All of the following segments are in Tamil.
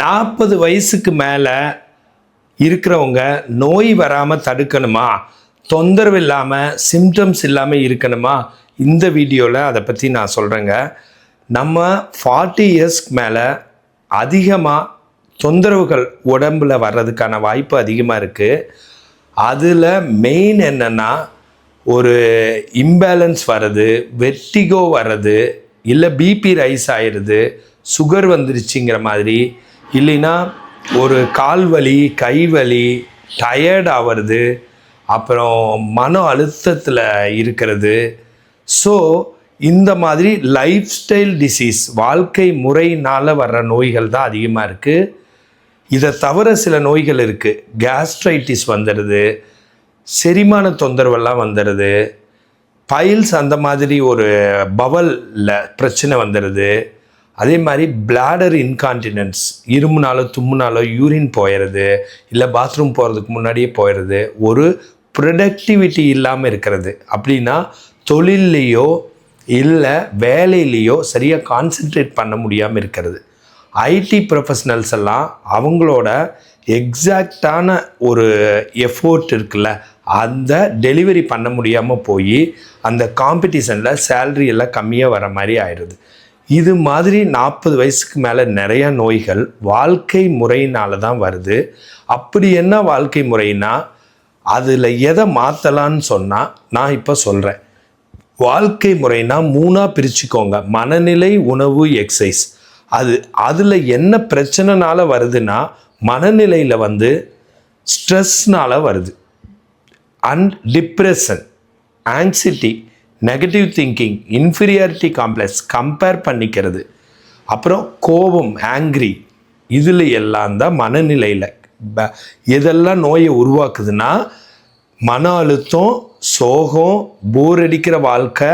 நாற்பது வயசுக்கு மேலே இருக்கிறவங்க நோய் வராமல் தடுக்கணுமா? தொந்தரவு இல்லாமல் சிம்டம்ஸ் இல்லாமல் இருக்கணுமா? இந்த வீடியோவில் அதை பற்றி நான் சொல்கிறேங்க நம்ம ஃபார்ட்டி இயர்ஸ்க்கு மேலே அதிகமாக தொந்தரவுகள் உடம்புல வர்றதுக்கான வாய்ப்பு அதிகமாக இருக்குது அதில் மெயின் என்னென்னா ஒரு இம்பேலன்ஸ் வர்றது வெட்டிகோ வர்றது இல்லை பிபி ரைஸ் ஆயிடுது சுகர் வந்துருச்சுங்கிற மாதிரி இல்லைன்னா ஒரு கால் வலி கை வலி டயர்ட் ஆகிறது அப்புறம் மன அழுத்தத்தில் இருக்கிறது. ஸோ இந்த மாதிரி லைஃப் ஸ்டைல் டிசீஸ் வாழ்க்கை முறையினால் வர்ற நோய்கள் தான் அதிகமாக இருக்குது இதை தவிர சில நோய்கள் இருக்குது கேஸ்ட்ரைட்டிஸ் வந்துடுது செரிமான தொந்தரவெல்லாம் வந்துடுது பைல்ஸ் அந்த மாதிரி ஒரு பவலில் பிரச்சனை வந்துடுது அதே மாதிரி பிளாடர் இன்கான்டினன்ஸ் இருமுனாலோ தும்முனாலோ யூரின் போயிடுறது இல்லை பாத்ரூம் போகிறதுக்கு முன்னாடியே போயிடுறது ஒரு ப்ரொடக்டிவிட்டி இல்லாமல் இருக்கிறது. அப்படின்னா தொழில்லையோ இல்லை வேலையிலையோ சரியாக கான்சென்ட்ரேட் பண்ண முடியாமல் இருக்கிறது. ஐடி ப்ரொஃபஷனல்ஸ் எல்லாம் அவங்களோட எக்ஸாக்டான ஒரு எஃபோர்ட் இருக்குல்ல அந்த டெலிவரி பண்ண முடியாமல் போய் அந்த காம்படிஷனில் சேல்ரி எல்லாம் கம்மியாக வர மாதிரி ஆயிடுது. இது மாதிரி நாற்பது வயசுக்கு மேலே நிறையா நோய்கள் வாழ்க்கை முறையினால தான் வருது. அப்படி என்ன வாழ்க்கை முறைனா அதில் எதை மாற்றலான்னு சொன்னால் நான் இப்போ சொல்கிறேன் வாழ்க்கை முறைனா மூணாக பிரிச்சுக்கோங்க. மனநிலை உணவு எக்ஸசைஸ் அது அதில் என்ன பிரச்சனைனால வருதுன்னா மனநிலையில் வந்து ஸ்ட்ரெஸ்னால் வருது. And depression anxiety negative thinking inferiority complex compare பண்ணிக்கிறது. அப்புறம் கோபம் ஆங்க்ரி இதில் எல்லாம் தான் மனநிலையில். ப- எதெல்லாம் நோயை உருவாக்குதுன்னா மன அழுத்தம் சோகம் போர் அடிக்கிற வாழ்க்கை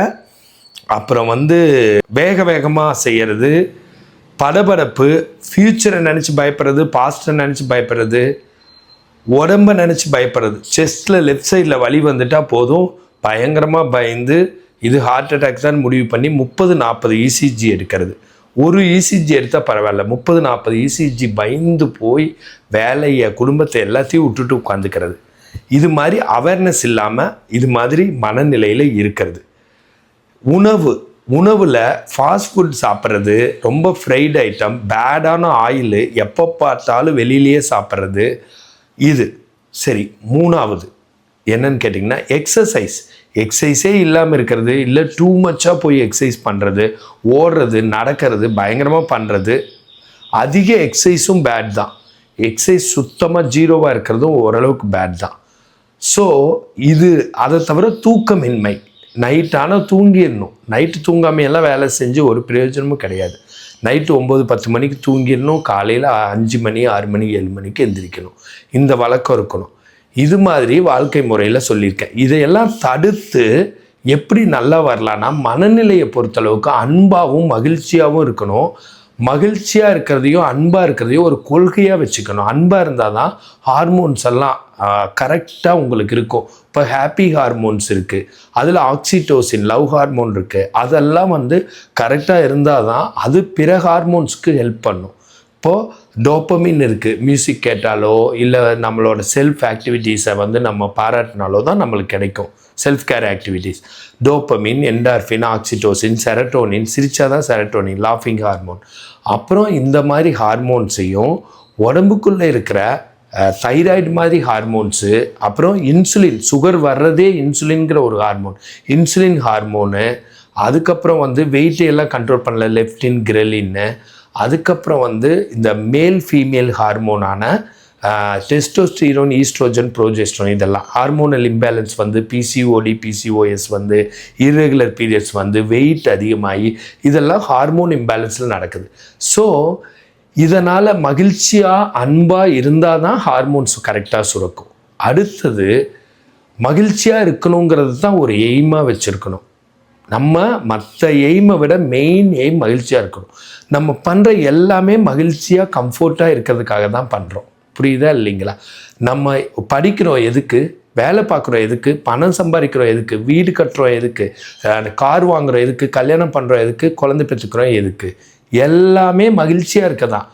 அப்புறம் வந்து வேக வேகமாக செய்கிறது படபடப்பு ஃப்யூச்சரை நினச்சி பயப்படுறது பாஸ்ட்டை நினச்சி பயப்படுறது உடம்ப நினச்சி பயப்படுறது. செஸ்ட்டில் லெஃப்ட் சைடில் வலி வந்துட்டால் போதும். பயங்கரமாக பயந்து இது ஹார்ட் அட்டாக் தான் முடிவு பண்ணி முப்பது நாற்பது இசிஜி எடுக்கிறது. ஒரு இசிஜி எடுத்தால் பரவாயில்ல. முப்பது நாற்பது இசிஜி பயந்து போய் வேலையை குடும்பத்தை எல்லாத்தையும் விட்டுட்டு உட்காந்துக்கிறது இது மாதிரி அவேர்னஸ் இல்லாமல் இது மாதிரி மனநிலையில் இருக்கிறது. உணவு. உணவில் ஃபாஸ்ட் ஃபுட் சாப்பிட்றது ரொம்ப ஃப்ரைட் ஐட்டம் பேடான ஆயில் எப்போ பார்த்தாலும் வெளியிலேயே சாப்பிட்றது இது. சரி மூணாவது. என்னன்னு கேட்டிங்கன்னா எக்ஸசைஸ் எக்ஸசைஸே இல்லாமல் இருக்கிறது இல்லை டூ மச்சாக போய் எக்ஸசைஸ் பண்ணுறது ஓடுறது நடக்கிறது பயங்கரமாக பண்ணுறது அதிக எக்ஸசைஸும் பேட் தான். எக்ஸசைஸ் சுத்தமாக ஜீரோவாக இருக்கிறதும் ஓரளவுக்கு பேட் தான். ஸோ இது அதை தவிர தூக்கமின்மை. நைட் ஆனால் தூங்கிடணும். நைட்டு தூங்காமையெல்லாம் வேலை செஞ்சு ஒரு பிரயோஜனமும் கிடையாது. நைட்டு ஒம்பது பத்து மணிக்கு தூங்கிடணும். காலையில் அஞ்சு மணி ஆறு மணி ஏழு மணிக்கு எந்திரிக்கணும். இந்த வழக்கம் இருக்கணும். இது மாதிரி வாழ்க்கை முறையில் சொல்லியிருக்கேன். இதையெல்லாம் தடுத்து எப்படி நல்லா வரலான்னா மனநிலையை பொறுத்தளவுக்கு அன்பாகவும் மகிழ்ச்சியாகவும் இருக்கணும். மகிழ்ச்சியாக இருக்கிறதையும் அன்பாக இருக்கிறதையும் ஒரு கொள்கையாக வச்சுக்கணும். அன்பாக இருந்தால் தான் ஹார்மோன்ஸ் எல்லாம் கரெக்டாக உங்களுக்கு இருக்கும். இப்போ ஹாப்பி ஹார்மோன்ஸ் இருக்குது அதில் ஆக்சிடோசின் லவ் ஹார்மோன் இருக்குது அதெல்லாம் வந்து கரெக்டாக இருந்தால் தான் அது பிற ஹார்மோன்ஸ்க்கு ஹெல்ப் பண்ணும். இப்போது டோப்பமின் இருக்குது மியூசிக் கேட்டாலோ இல்லை நம்மளோட செல்ஃப் ஆக்டிவிட்டீஸை வந்து நம்ம பாராட்டினாலோ தான் நம்மளுக்கு கிடைக்கும். Self care activities dopamine endorphin oxytocin serotonin சிரிச்சா தான் செரட்டோனின் லாஃபிங் ஹார்மோன் அப்புறம் இந்த மாதிரி ஹார்மோன்ஸையும் உடம்புக்குள்ளே இருக்கிற தைராய்டு மாதிரி ஹார்மோன்ஸு அப்புறம் இன்சுலின் சுகர் வர்றதே இன்சுலின்ங்கிற ஒரு ஹார்மோன் இன்சுலின் ஹார்மோனு அதுக்கப்புறம் வந்து வெயிட்டை எல்லாம் கண்ட்ரோல் பண்ணல. லெஃப்டின் கிரெலின்னு அதுக்கப்புறம் வந்து இந்த மேல் ஃபீமேல் ஹார்மோனான டெஸ்டோஸ்டீரோன் ஈஸ்ட்ரோஜன் ப்ரோஜெஸ்ட்ரோன் இதெல்லாம் ஹார்மோனல் இம்பேலன்ஸ் வந்து பிசிஓடி பிசிஓஎஸ் வந்து இர்ரெகுலர் பீரியட்ஸ் வந்து வெயிட் அதிகமாகி இதெல்லாம் ஹார்மோன் இம்பேலன்ஸில் நடக்குது. ஸோ இதனால் மகிழ்ச்சியாக அன்பாக இருந்தால் தான் ஹார்மோன்ஸ் கரெக்டாக சுரக்கும். அடுத்தது மகிழ்ச்சியாக இருக்கணுங்கிறது தான் ஒரு எய்மாக வச்சுருக்கணும். நம்ம மற்ற எய்மை விட மெயின் எய்ம் மகிழ்ச்சியாக இருக்கணும். நம்ம பண்ணுற எல்லாமே மகிழ்ச்சியாக கம்ஃபர்ட்டாக இருக்கிறதுக்காக தான் பண்ணுறோம் புரியுதா இல்லைங்களா? நம்ம படிக்கிறோம் எதுக்கு? வேலை பார்க்குறோம் எதுக்கு? பணம் சம்பாதிக்கிறோம் எதுக்கு? வீடு கட்டுறோம் எதுக்கு? கார் வாங்குறோம் எதுக்கு? கல்யாணம் பண்ணுறோம் எதுக்கு? குழந்தை பெற்றுக்கிறோம் எதுக்கு? எல்லாமே மகிழ்ச்சியாக இருக்க தான்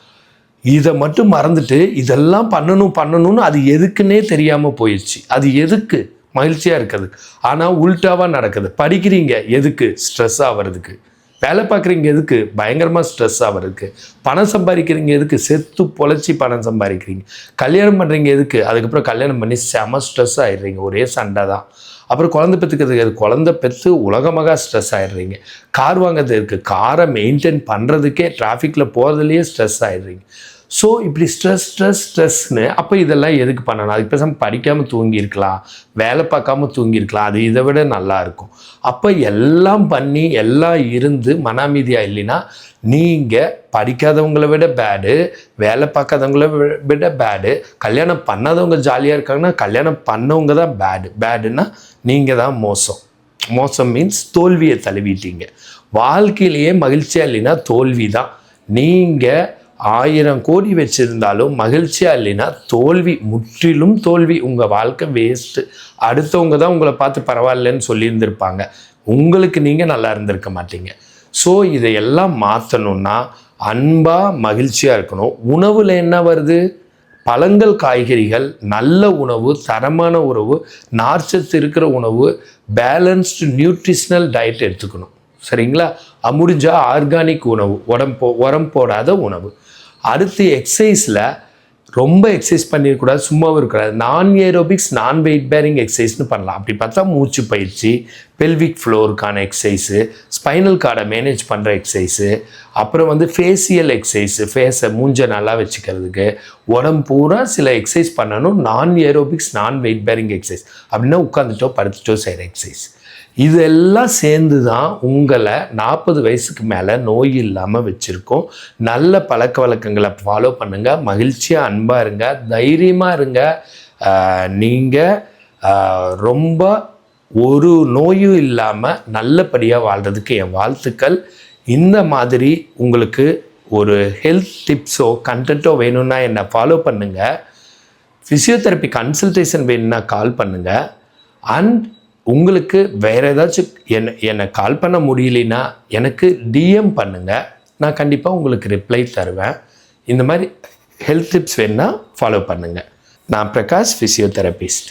இதை மட்டும் மறந்துட்டு இதெல்லாம் பண்ணணும் பண்ணணும்னு அது எதுக்குன்னே தெரியாமல் போயிடுச்சு அது எதுக்கு? மகிழ்ச்சியாக இருக்குது. ஆனால் உல்ட்டாவாக நடக்குது. படிக்கிறீங்க எதுக்கு? ஸ்ட்ரெஸ் ஆகிறதுக்கு வேலை பார்க்குறீங்க எதுக்கு? பயங்கரமாக ஸ்ட்ரெஸ் ஆகிறதுக்கு பணம் சம்பாதிக்கிறீங்க எதுக்கு? செத்து பொழைச்சி பணம் சம்பாதிக்கிறீங்க. கல்யாணம் பண்ணுறீங்க எதுக்கு? அதுக்கப்புறம் கல்யாணம் பண்ணி செம ஸ்ட்ரெஸ் ஆகிடுறீங்க ஒரே சண்டை தான். அப்புறம் குழந்தை பெற்றுக்கிறதுக்கு அது குழந்தை பெற்று உலகமாக ஸ்ட்ரெஸ் ஆகிடுறீங்க கார் வாங்குறது இருக்குது காரை மெயின்டைன் பண்ணுறதுக்கே டிராஃபிக்கில் போகிறதுலையே ஸ்ட்ரெஸ் ஆகிடுறீங்க ஸோ இப்படி ஸ்ட்ரெஸ் ஸ்ட்ரெஸ் ஸ்ட்ரெஸ்னு அப்போ இதெல்லாம் எதுக்கு பண்ணணும் அதுக்கு பேசாமல் படிக்காமல் தூங்கியிருக்கலாம் வேலை பார்க்காம தூங்கியிருக்கலாம். அது இதை விட நல்லாயிருக்கும் அப்போ எல்லாம் பண்ணி எல்லாம் இருந்து மன அமைதியாக இல்லைன்னா நீங்கள் படிக்காதவங்களை விட பேடு வேலை பார்க்காதவங்கள விட பேடு கல்யாணம் பண்ணாதவங்க ஜாலியாக இருக்காங்கன்னா கல்யாணம் பண்ணவங்க தான் பேடு பேடுன்னா நீங்கள் தான் மோசம். மோசம் மீன்ஸ் தோல்வியை தழுவிட்டீங்க. வாழ்க்கையிலேயே மகிழ்ச்சியாக இல்லைன்னா தோல்வி தான் நீங்கள் ஆயிரம் கோடி வச்சுருந்தாலும் மகிழ்ச்சியாக இல்லைன்னா தோல்வி முற்றிலும் தோல்வி. உங்கள் வாழ்க்கை வேஸ்ட்டு அடுத்தவங்க தான் உங்களை பார்த்து பரவாயில்லன்னு சொல்லியிருந்திருப்பாங்க. உங்களுக்கு நீங்கள் நல்லா இருந்திருக்க மாட்டீங்க. ஸோ இதையெல்லாம் மாற்றணும்னா அன்பாக மகிழ்ச்சியாக இருக்கணும். உணவில் என்ன வருது? பழங்கள் காய்கறிகள் நல்ல உணவு தரமான உணவு நார்ச்சத்து இருக்கிற உணவு பேலன்ஸ்டு நியூட்ரிஷனல் டயட் எடுத்துக்கணும். சரிங்களா? முடிஞ்சால் ஆர்கானிக் உணவு உடம்பு போ உரம் போடாத உணவு. அடுத்து எக்ஸசைஸில் ரொம்ப எக்ஸசைஸ் பண்ணிடக்கூடாது சும்மாவும் இருக்கக்கூடாது. நான் ஏரோபிக்ஸ் நான் வெயிட் பேரிங் எக்ஸசைஸ்னு பண்ணலாம். அப்படி பார்த்தா மூச்சு பயிற்சி பெல்விக் ஃப்ளோருக்கான எக்ஸசைஸு ஸ்பைனல் கார்டை மேனேஜ் பண்ணுற எக்ஸசைஸு அப்புறம் வந்து ஃபேஷியல் எக்ஸசைஸு ஃபேஸை மூஞ்சை நல்லா வச்சுக்கிறதுக்கு உடம்பு பூரா சில எக்ஸசைஸ் பண்ணணும். நான் ஏரோபிக்ஸ் நான் வெயிட் பேரிங் எக்ஸசைஸ் அப்படின்னா உட்காந்துட்டோ படுத்துட்டோ செய்கிற எக்ஸசைஸ் இதெல்லாம் சேர்ந்து தான் உங்களை நாற்பது வயசுக்கு மேலே நோய் இல்லாமல் வச்சுருக்கோம். நல்ல பழக்க வழக்கங்களை ஃபாலோ பண்ணுங்கள் மகிழ்ச்சியாக அன்பாக இருங்க. தைரியமாக இருங்க. நீங்கள் ரொம்ப ஒரு நோயும் இல்லாமல் நல்லபடியாக வாழ்கிறதுக்கு என் வாழ்த்துக்கள். இந்த மாதிரி உங்களுக்கு ஒரு ஹெல்த் டிப்ஸோ கண்டென்ட்டோ வேணும்னா என்னை ஃபாலோ பண்ணுங்கள் ஃபிசியோதெரப்பி கன்சல்டேஷன் வேணும்னா கால் பண்ணுங்கள் அண்ட் உங்களுக்கு வேறு ஏதாச்சும் என்ன என்னை கால் பண்ண முடியலைன்னா எனக்கு டிஎம் பண்ணுங்கள் நான் கண்டிப்பாக உங்களுக்கு ரிப்ளை தருவேன். இந்த மாதிரி ஹெல்த் டிப்ஸ் வேணுன்னா ஃபாலோ பண்ணுங்கள் நான் பிரகாஷ் ஃபிசியோதெரபிஸ்ட்